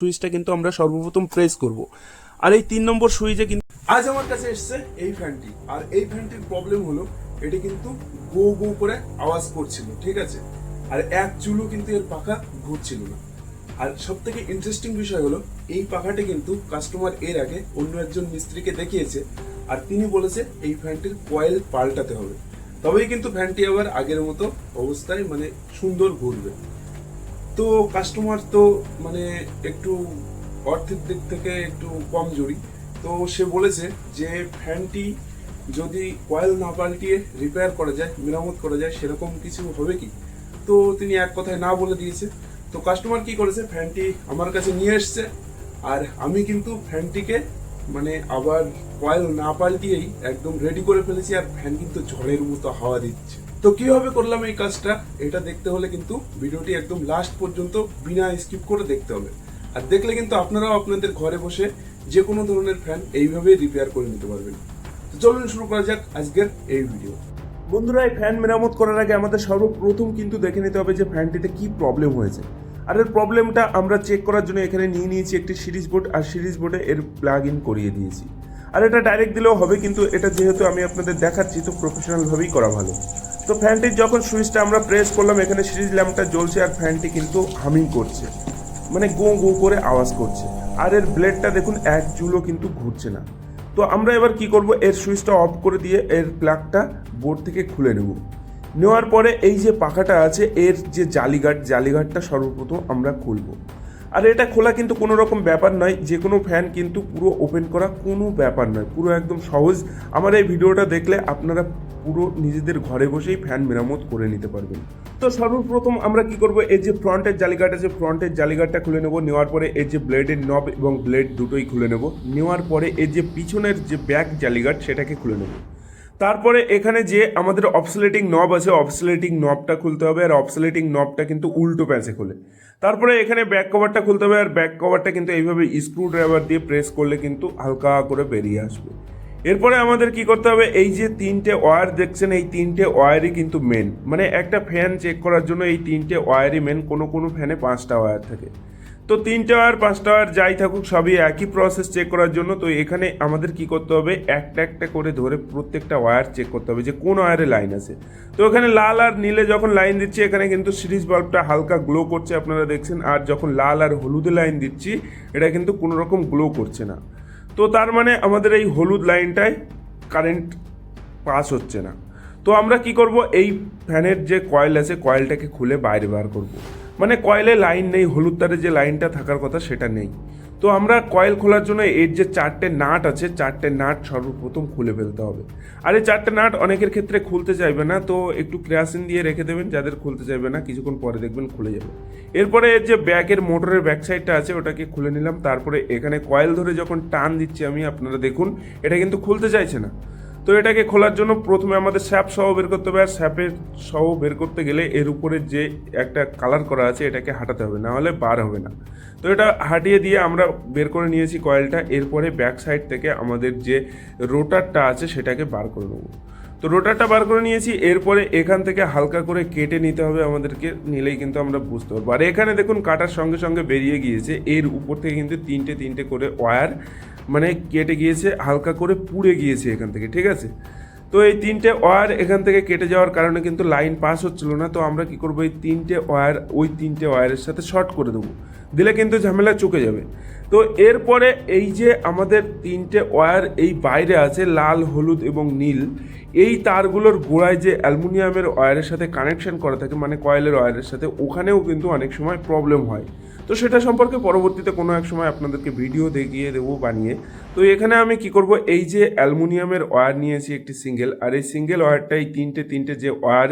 সুইচটা কিন্তু আমরা সর্বপ্রথম প্রেস করব। আর এই তিন নম্বর সুইচে কিন্তু আজ আমার কাছে এসছে এই ফ্যানটি। আর এই ফ্যানটির প্রবলেম হলো, এটি কিন্তু গো গো করে আওয়াজ করছিল, ঠিক আছে? আর এক চুলও কিন্তু এর পাখা ঘুরছিল না। আর সব থেকে ইন্টারেস্টিং বিষয় হলো, এই পাখাটি কিন্তু কাস্টমার এর আগে অন্য একজন মিস্ত্রিকে দেখিয়েছে, আর তিনি বলেছে এই ফ্যানটির কয়েল পাল্টাতে হবে। তবেই কিন্তু ফ্যানটি আবার আগের মতো অবস্থায় মানে সুন্দর ঘুরবে। তো কাস্টমার তো মানে একটু অর্থের দিক থেকে একটু কমজোরি তো সে বলেছে যে ফ্যানটি যদি কয়েল না পাল্টিয়ে রিপেয়ার করা যায়, মেরামত করা যায়, সেরকম কিছু হবে কি? তো তিনি এক কথায় না বলে দিয়েছে। তো কাস্টমার কি করেছে? ফ্যানটি আমার কাছে নিয়ে এসছে। আর আমি কিন্তু ফ্যানটিকে মানে আবার কয়েল না পাল্টিয়েই একদম রেডি করে ফেলেছি, আর ফ্যান কিন্তু ঝড়ের মতো হাওয়া দিচ্ছে। তো কীভাবে করলাম এই কাজটা? এটা দেখতে হলে কিন্তু ভিডিওটি একদম লাস্ট পর্যন্ত বিনা স্কিপ করে দেখতে হবে। আর দেখলে কিন্তু আপনারাও আপনাদের ঘরে বসে যে কোনো ধরনের ফ্যান এইভাবে রিপেয়ার করে নিতে পারবেন। তো চলুন শুরু করা যাক আজকের এই ভিডিও বন্ধুরা, এই ফ্যান মেরামত করার আগে আমাদের সর্বপ্রথম কিন্তু দেখে নিতে হবে যে ফ্যানটিতে কি প্রবলেম হয়েছে। আর এর প্রবলেমটা আমরা চেক করার জন্য এখানে নিয়ে নিয়েছি একটি সিরিজ বোর্ড আর সিরিজ বোর্ডে এর প্লাগ ইন করিয়ে দিয়েছি। আর এটা ডাইরেক্ট দিলেও হবে, কিন্তু এটা যেহেতু আমি আপনাদের দেখাচ্ছি, তো প্রফেশনালভাবেই করা ভালো। তো ফ্যানটির যখন সুইচটা আমরা প্রেস করলাম, এখানে সিরিজ ল্যাম্পটা জ্বলছে আর ফ্যানটি কিন্তু হামিং করছে। মানে গো গো করে আওয়াজ করছে। আর এর ব্লেডটা দেখুন, এক চুলও কিন্তু ঘুরছে না। তো আমরা এবার কি করব? এর সুইচটা অফ করে দিয়ে এর প্লাগটা বোর্ড থেকে খুলে নেব। নেওয়ার পরে এই যে পাখাটা আছে, এর যে জালিঘাট, জালিঘাটটা সর্বপ্রথম আমরা খুলব। আর এটা খোলা কিন্তু কোনো রকম ব্যাপার নয়, যে কোনো ফ্যান কিন্তু পুরো ওপেন করা কোনো ব্যাপার নয়, পুরো একদম সহজ। আমার এই ভিডিওটা দেখলে আপনারা পুরো নিজেদের ঘরে বসেই ফ্যান মেরামত করে নিতে পারবেন। তো সর্বপ্রথম আমরা কি করব, এই যে ফ্রন্টের জালিগাট আছে ফ্রন্টের জালিগাটটা খুলে নেব, নেওয়ার পরে এই যে ব্লেডের নব এবং ব্লেড দুটোই খুলে নেব, নেওয়ার পরে এই যে পিছনের যে ব্যাক জালিগাট সেটাকে খুলে নেব। তারপরে এখানে যে আমাদের অবসলেটিং নব আছে অবসলেটিং নবটা খুলতে হবে, আর অবসলেটিং নবটা কিন্তু উল্টো প্যাঁচে খোলে। তারপরে এখানে ব্যাক কভারটা খুলতে হবে আর ব্যাক কভারটা কিন্তু এইভাবে স্ক্রু ড্রাইভার দিয়ে প্রেস করলে কিন্তু হালকা করে বেরিয়ে আসবে। এরপরে আমাদের কি করতে হবে? এই যে তিনটে ওয়্যার দেখছেন, এই তিনটে ওয়্যারই কিন্তু মেন মানে একটা ফ্যান চেক করার জন্য এই তিনটে ওয়্যারই মেন কোনো কোনো ফ্যানে পাঁচটা ওয়্যার থাকে। তো তিনটা ওয়্যার পাঁচটা ওয়্যার যাই থাকুক, সবই একই প্রসেস চেক করার জন্য। তো এখানে আমাদের কি করতে হবে? একটা একটা করে ধরে প্রত্যেকটা ওয়্যার চেক করতে হবে যে কোন ওয়্যারে লাইন আছে। তো এখানে লাল আর নীলে যখন লাইন দিচ্ছি, এখানে কিন্তু সিরিজ বাল্বটা হালকা গ্লো করছে, আপনারা দেখছেন। আর যখন লাল আর হলুদে লাইন দিচ্ছি, এটা কিন্তু কোনো রকম গ্লো করছে না। তো তার মানে আমাদের এই হলুদ লাইনটায় কারেন্ট পাস হচ্ছে না। তো আমরা কি করব? এই ফ্যানের যে কয়েল আছে কয়েলটাকে খুলে বাইরে বার করব। মানে কয়েলে লাইন নেই হলুদ তারে যে লাইনটা থাকার কথা সেটা নেই। তো আমরা কয়েল খোলার জন্য এর যে চারটে নাট আছে, চারটে নাট সর্বপ্রথম খুলে ফেলতে হবে। আর এই চারটে নাট অনেকের ক্ষেত্রে খুলতে চাইবে না, তো একটু ক্রাসিন দিয়ে রেখে দেবেন, যাদের খুলতে চাইবে না, কিছুক্ষণ পরে দেখবেন খুলে যাবে। এরপরে এর যে ব্যাকের মোটরের ব্যাক সাইডটা আছে, ওটাকে খুলে নিলাম। তারপরে এখানে কয়েল ধরে যখন টান দিচ্ছি আমি, আপনারা দেখুন, এটা কিন্তু খুলতে চাইছে না। তো এটাকে খোলার জন্য প্রথমে আমাদের স্যাপ সহ বের করতে হবে, আর স্যাপের সহ বের করতে গেলে এর উপরে যে একটা কালার করা আছে এটাকে হাঁটাতে হবে, না হলে বার হবে না। তো এটা হাঁটিয়ে দিয়ে আমরা বের করে নিয়েছি কয়েলটা, এরপরে ব্যাক সাইড থেকে আমাদের যে রোটারটা আছে সেটাকে বার করে নেব। তো রোটারটা বার করে নিয়েছি, এরপরে এখান থেকে হালকা করে কেটে নিতে হবে আমাদেরকে, নিলেই কিন্তু আমরা বুঝতে পারব। আর এখানে দেখুন কাটার সঙ্গে সঙ্গে বেরিয়ে গিয়েছে, এর উপর থেকে কিন্তু তিনটে তিনটে করে ওয়্যার মানে কেটে গিয়েছে, হালকা করে পুড়ে গিয়েছে এখান থেকে, ঠিক আছে? তো এই তিনটে ওয়্যার এখান থেকে কেটে যাওয়ার কারণে কিন্তু লাইন পাস হচ্ছিল না, তো আমরা কি করব, এই তিনটে ওয়্যার ওই তিনটে ওয়্যারের সাথে শর্ট করে দেবো। দিলে কিন্তু ঝামেলা চুকে যাবে। তো এরপরে এই যে আমাদের তিনটে ওয়্যার এই বাইরে আছে, লাল, হলুদ এবং নীল এই তারগুলোর গোড়ায় যে অ্যালুমিনিয়ামের ওয়্যারের সাথে কানেকশন করা থাকে মানে কয়েলের ওয়্যারের সাথে, ওখানেও কিন্তু অনেক সময় প্রবলেম হয়। তো সেটা সম্পর্কে পরবর্তীতে কোনো এক সময় আপনাদেরকে ভিডিও দেখিয়ে দেবো বানিয়ে। তো এখানে আমি কি করব? এই যে অ্যালুমিনিয়ামের ওয়্যার নিয়েছি একটি সিঙ্গেল আর এই সিঙ্গেল ওয়্যারটা এই তিনটে তিনটে যে ওয়্যার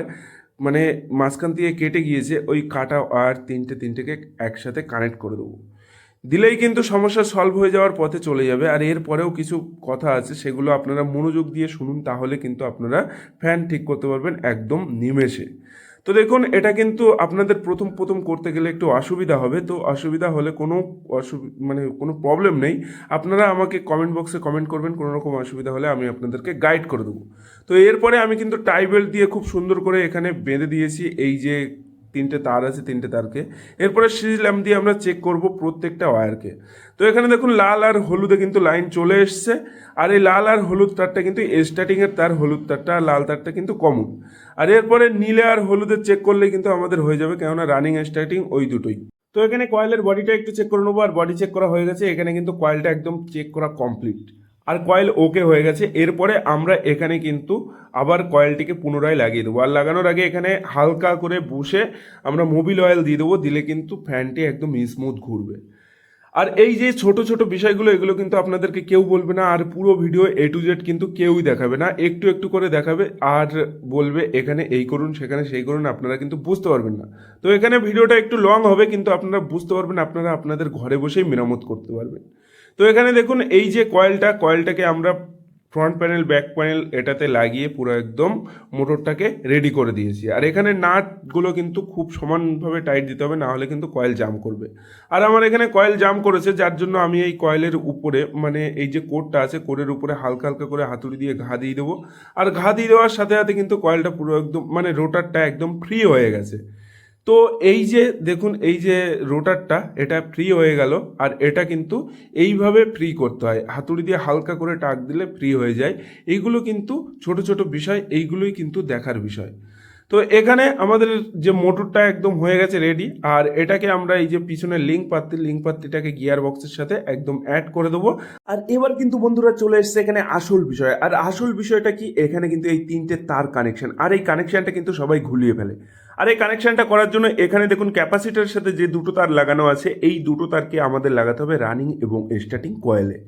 মানে মাঝখান থেকে কেটে গিয়েছে, ওই কাটা ওয়্যার তিনটে তিনটেকে একসাথে কানেক্ট করে দেবো। দিলেই কিন্তু সমস্যা সলভ হয়ে যাওয়ার পথে চলে যাবে। আর এরপরেও কিছু কথা আছে, সেগুলো আপনারা মনোযোগ দিয়ে শুনুন, তাহলে কিন্তু আপনারা ফ্যান ঠিক করতে পারবেন একদম নিমেষে। তো দেখুন, এটা কিন্তু আপনাদের প্রথম প্রথম করতে গেলে একটু অসুবিধা হবে। তো অসুবিধা হলে কোনো মানে কোনো প্রবলেম নেই। আপনারা আমাকে কমেন্ট বক্সে কমেন্ট করবেন, কোনো রকম অসুবিধা হলে আমি আপনাদেরকে গাইড করে দেবো। তো এরপরে আমি কিন্তু টাইবেল দিয়ে খুব সুন্দর করে এখানে বেঁধে দিয়েছি। এই যে তিনটে তার আছে, তিনটে তারকে। এরপরে সিরিজ ল্যাম্প দিয়ে আমরা চেক করব প্রত্যেকটা ওয়্যারকে তো এখানে দেখুন, লাল আর হলুদে কিন্তু লাইন চলে এসছে। আর এই লাল আর হলুদ তারটা কিন্তু স্টার্টিংয়ের তার, হলুদ তারটা আর লাল তারটা কিন্তু কমন আর এরপরে নীলে আর হলুদের চেক করলে কিন্তু আমাদের হয়ে যাবে, কেননা রানিং স্টার্টিং ওই দুটোই। তো এখানে কয়েলের বডিটা একটু চেক করে নেব, আর বডি চেক করা হয়ে গেছে। এখানে কিন্তু কয়েলটা একদম চেক করা কমপ্লিট আর কয়েল ওকে হয়ে গেছে। এরপরে আমরা এখানে কিন্তু আবার কয়েলটিকে পুনরায় লাগিয়ে দেবো। আর লাগানোর আগে এখানে হালকা করে বসে আমরা মোবিল অয়েল দিয়ে দেবো, দিলে কিন্তু ফ্যানটি একদম স্মুথ ঘুরবে। আর এই যে ছোট ছোট বিষয়গুলো, এগুলো কিন্তু আপনাদেরকে কেউ বলবে না, আর পুরো ভিডিও এ টু জেড কিন্তু কেউই দেখাবে না। একটু একটু করে দেখাবে, আর বলবে, এখানে এই করুন, সেখানে সেই করুন আপনারা কিন্তু বুঝতে পারবেন না। তো এখানে ভিডিওটা একটু লং হবে, কিন্তু আপনারা বুঝতে পারবেন, আপনারা আপনাদের ঘরে বসেই মেরামত করতে পারবেন। তো এখানে দেখুন, এই যে কয়েলটা কয়েলটাকে আমরা ফ্রন্ট প্যানেল ব্যাক প্যানেল এটাতে লাগিয়ে পুরো একদম মোটরটাকে রেডি করে দিয়েছি। আর এখানে নাটগুলো কিন্তু খুব সমানভাবে টাইট দিতে হবে না হলে কিন্তু কয়েল জাম করবে। আর আমার এখানে কয়েল জাম করেছে, যার জন্য আমি এই কয়েলের উপরে মানে এই যে কোডটা আছে কোডের উপরে হালকা হালকা করে হাতুড়ি দিয়ে ঘা দিয়ে দেবো। আর ঘা দিয়ে দেওয়ার সাথে সাথে কিন্তু কয়েলটা পুরো একদম মানে রোটারটা একদম ফ্রি হয়ে গেছে। তো এই যে, দেখুন, এই যে রোটারটা, এটা ফ্রি হয়ে গেল, আর এটা কিন্তু এইভাবে ফ্রি করতে হয়। হাতুড়ি দিয়ে হালকা করে টাক দিলে ফ্রি হয়ে যায়। এইগুলো কিন্তু ছোট ছোট বিষয়, এইগুলোই কিন্তু দেখার বিষয়। তো এখানে আমাদের যে মোটরটা একদম হয়ে গেছে রেডি আর এটাকে আমরা এই যে পিছনে লিঙ্ক পাত্তি লিঙ্ক পাত্তিটাকে গিয়ার বক্সের সাথে একদম অ্যাড করে দেবো। আর এবার কিন্তু বন্ধুরা চলে এসছে এখানে আসল বিষয়, আর আসল বিষয়টা কি? এখানে কিন্তু এই তিনটে তার কানেকশন আর এই কানেকশনটা কিন্তু সবাই ঘুলিয়ে ফেলে। আর এই কানেকশনটা করার জন্য এখানে দেখুন ক্যাপাসিটার সাথে যে দুটো তার লাগানো আছে, এই দুটো তারকে আমাদের লাগাতে হবে রানিং এবং স্টার্টিং কয়েলে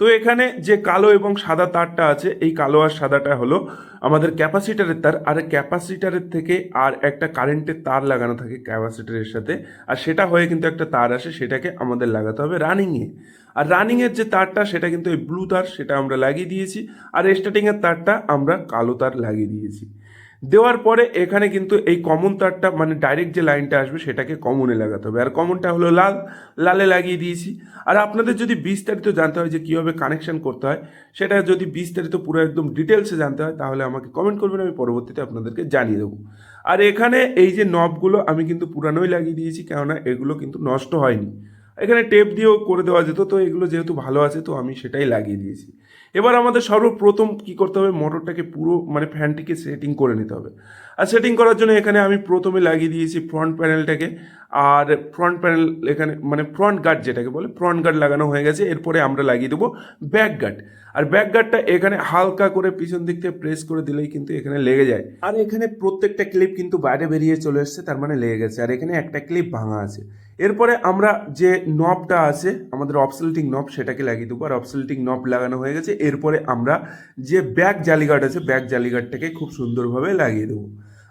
তো এখানে যে কালো এবং সাদা তারটা আছে, এই কালো আর সাদাটা হলো আমাদের ক্যাপাসিটারের তার। আর ক্যাপাসিটারের থেকে আর একটা কারেন্টের তার লাগানো থাকে ক্যাপাসিটারের সাথে। আর সেটা হয়ে কিন্তু একটা তার আসে, সেটাকে আমাদের লাগাতে হবে রানিংয়ে আর রানিংয়ের যে তারটা, সেটা কিন্তু এই ব্লু তার, সেটা আমরা লাগিয়ে দিয়েছি। আর স্টার্টিংয়ের তারটা আমরা কালো তার লাগিয়ে দিয়েছি। দেওয়ার পরে এখানে কিন্তু এই কমন তারটা মানে ডাইরেক্ট যে লাইনটা আসবে সেটাকে কমনে লাগাতে হবে। আর কমনটা হলো লাল, লালে লাগিয়ে দিয়েছি। আর আপনাদের যদি বিস্তারিত জানতে হয় যে কীভাবে কানেকশন করতে হয়, সেটা যদি বিস্তারিত পুরো একদম ডিটেলসে জানতে হয়, তাহলে আমাকে কমেন্ট করবেন, আমি পরবর্তীতে আপনাদেরকে জানিয়ে দেবো। আর এখানে এই যে নবগুলো আমি কিন্তু পুরানোই লাগিয়ে দিয়েছি, কেননা এগুলো কিন্তু নষ্ট হয়নি। এখানে টেপ দিয়েও করে দেওয়া যেত, তো এগুলো যেহেতু ভালো আছে, তো আমি সেটাই লাগিয়ে দিয়েছি। এবার আমাদের সর্বপ্রথম কি করতে হবে? মোটরটাকে পুরো মানে ফ্যানটিকে সেটিং করে নিতে হবে। আর সেটিং করার জন্য এখানে আমি প্রথমে লাগিয়ে দিয়েছি ফ্রন্ট প্যানেলটাকে আর ফ্রন্ট প্যানেল এখানে মানে ফ্রন্ট গার্ড যেটাকে বলে ফ্রন্ট গার্ড লাগানো হয়ে গেছে। এরপরে আমরা লাগিয়ে দেবো ব্যাক গার্ড আর ব্যাক গার্ডটা এখানে হালকা করে পিছন দিক থেকে প্রেস করে দিলেই কিন্তু এখানে লেগে যায়। আর এখানে প্রত্যেকটা ক্লিপ কিন্তু বাইরে বেরিয়ে চলে এসছে, তার মানে লেগে গেছে। আর এখানে একটা ক্লিপ ভাঙা আছে। এরপরে আমরা যে নবটা আছে, আমাদের অপসেলেটিং নব সেটাকে লাগিয়ে দেবো, আর অপসেলেটিং নব লাগানো হয়ে গেছে। এরপরে আমরা যে ব্যাক জালিগার্ড আছে ব্যাক জালিগার্ডটাকে খুব সুন্দরভাবে লাগিয়ে দেবো।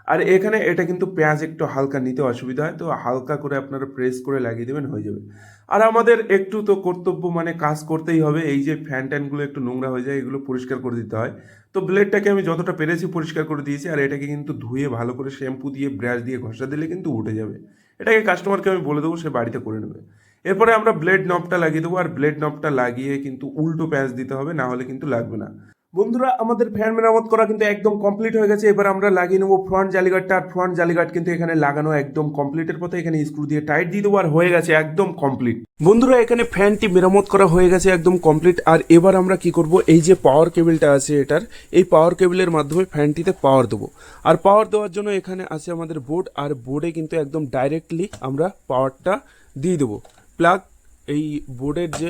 আর এখানে এটা কিন্তু পেঁয়াজ একটু হালকা নিতে অসুবিধা হয়, তো হালকা করে আপনারা প্রেস করে লাগিয়ে দেবেন, হয়ে যাবে। আর আমাদের একটু তো কর্তব্য মানে কাজ করতেই হবে, এই যে ফ্যান ট্যানগুলো একটু নোংরা হয়ে যায়, এগুলো পরিষ্কার করে দিতে হয়। তো ব্লেডটাকে আমি যতটা পেরেছি পরিষ্কার করে দিয়েছি, আর এটাকে কিন্তু ধুয়ে ভালো করে শ্যাম্পু দিয়ে ব্রাশ দিয়ে ঘষা দিলে কিন্তু উঠে যাবে। এটাকে কাস্টমারকে আমি বলে দেবো, সে বাড়িতে করে নেবে। এরপরে আমরা ব্লেড নবটা লাগিয়ে দেবো, আর ব্লেড নবটা লাগিয়ে কিন্তু উল্টো প্যাঁচ দিতে হবে, না হলে কিন্তু লাগবে না। বন্ধুরা, আমাদের ফ্যান মেরামত করা কিন্তু একদম কমপ্লিট হয়ে গেছে। এবার আমরা লাগিয়ে নেব ফ্রন্ট জালিগাটটা। আর ফ্রন্ট জালিগাট কিন্তু এখানে লাগানো একদম কমপ্লিটের পথে। এখানে স্ক্রু দিয়ে টাইট দিয়ে দেবো আর হয়ে গেছে একদম কমপ্লিট বন্ধুরা, এখানে ফ্যানটি মেরামত করা হয়ে গেছে একদম কমপ্লিট আর এবার আমরা কি করব? এই যে পাওয়ার কেবিলটা আছে এটার, এই পাওয়ার কেবিলের মাধ্যমে ফ্যানটিতে পাওয়ার দেবো। আর পাওয়ার দেওয়ার জন্য এখানে আছে আমাদের বোর্ড আর বোর্ডে কিন্তু একদম ডাইরেক্টলি আমরা পাওয়ারটা দিয়ে দেবো। প্লাগ এই বোর্ডের যে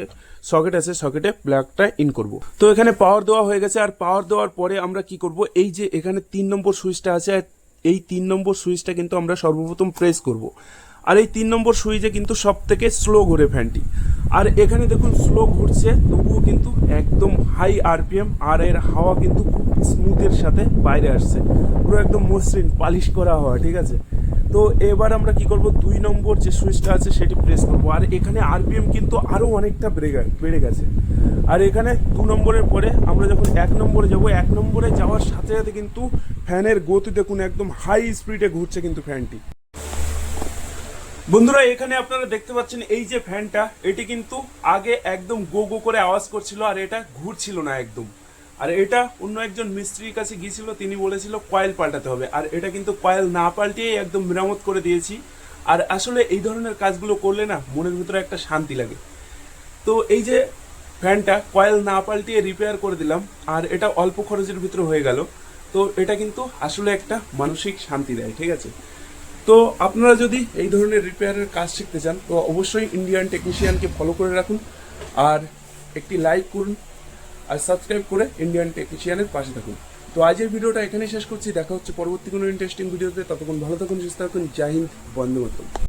সকেট আছে, সকেটে প্লাগটা ইন করব। তো এখানে পাওয়ার দেওয়া হয়ে গেছে, আর পাওয়ার দেওয়ার পরে আমরা কি করব? এই যে এখানে তিন নম্বর সুইচটা আছে এই তিন নম্বর সুইচটা কিন্তু আমরা সর্বপ্রথম প্রেস করব। আর এই তিন নম্বর সুইচে কিন্তু সব থেকে স্লো ঘোরে ফ্যানটি আর এখানে দেখুন স্লো ঘুরছে, তবুও কিন্তু একদম হাই আরপিএম আর এর হাওয়া কিন্তু খুব স্মুথের সাথে বাইরে আসছে। পুরো একদম মসৃণ, পালিশ করা হওয়া, ঠিক আছে? তো এবার আমরা কি করব? দুই নম্বর যে সুইচটা আছে সেটি প্রেস করব। আর এখানে আরপিএম কিন্তু আরও অনেকটা বেড়ে বেড়ে গেছে। আর এখানে দু নম্বরের পরে আমরা যখন এক নম্বরে যাব, এক নম্বরে যাওয়ার সাথে সাথে কিন্তু ফ্যানের গতি দেখুন একদম হাই স্পিডে ঘুরছে কিন্তু ফ্যানটি। বন্ধুরা, এখানে আপনারা দেখতে পাচ্ছেন এই যে ফ্যানটা, এটি কিন্তু আগে একদম গো গো করে আওয়াজ করছিল আর এটা ঘুরছিল না একদম। আর এটা অন্য একজন মিস্ত্রির কাছে গিয়েছিল, তিনি বলেছিল কয়েল পাল্টাতে হবে। আর এটা কিন্তু কয়েল না পাল্টিয়ে একদম মেরামত করে দিয়েছি। আর আসলে এই ধরনের কাজগুলো করলে না মনের ভিতরে একটা শান্তি লাগে। তো এই যে ফ্যানটা কয়েল না পাল্টিয়ে রিপেয়ার করে দিলাম, আর এটা অল্প খরচের ভিতরে হয়ে গেল। তো এটা কিন্তু আসলে একটা মানসিক শান্তি দেয়, ঠিক আছে? তো আপনারা যদি এই ধরনের রিপেয়ারের কাজ শিখতে চান, তো অবশ্যই ইন্ডিয়ান টেকনিশিয়ানকে ফলো করে রাখুন। আর একটি লাইক করুন আর সাবস্ক্রাইব করে ইন্ডিয়ান টেকনিশিয়ানের পাশে থাকুন। তো আজের ভিডিওটা এখানেই শেষ করছি। দেখা হচ্ছে পরবর্তী কোনো ইন্টারেস্টিং ভিডিওতে ততক্ষণ ভালো থাকুন, সুস্থ থাকুন। জয় হিন্দ, বন্দে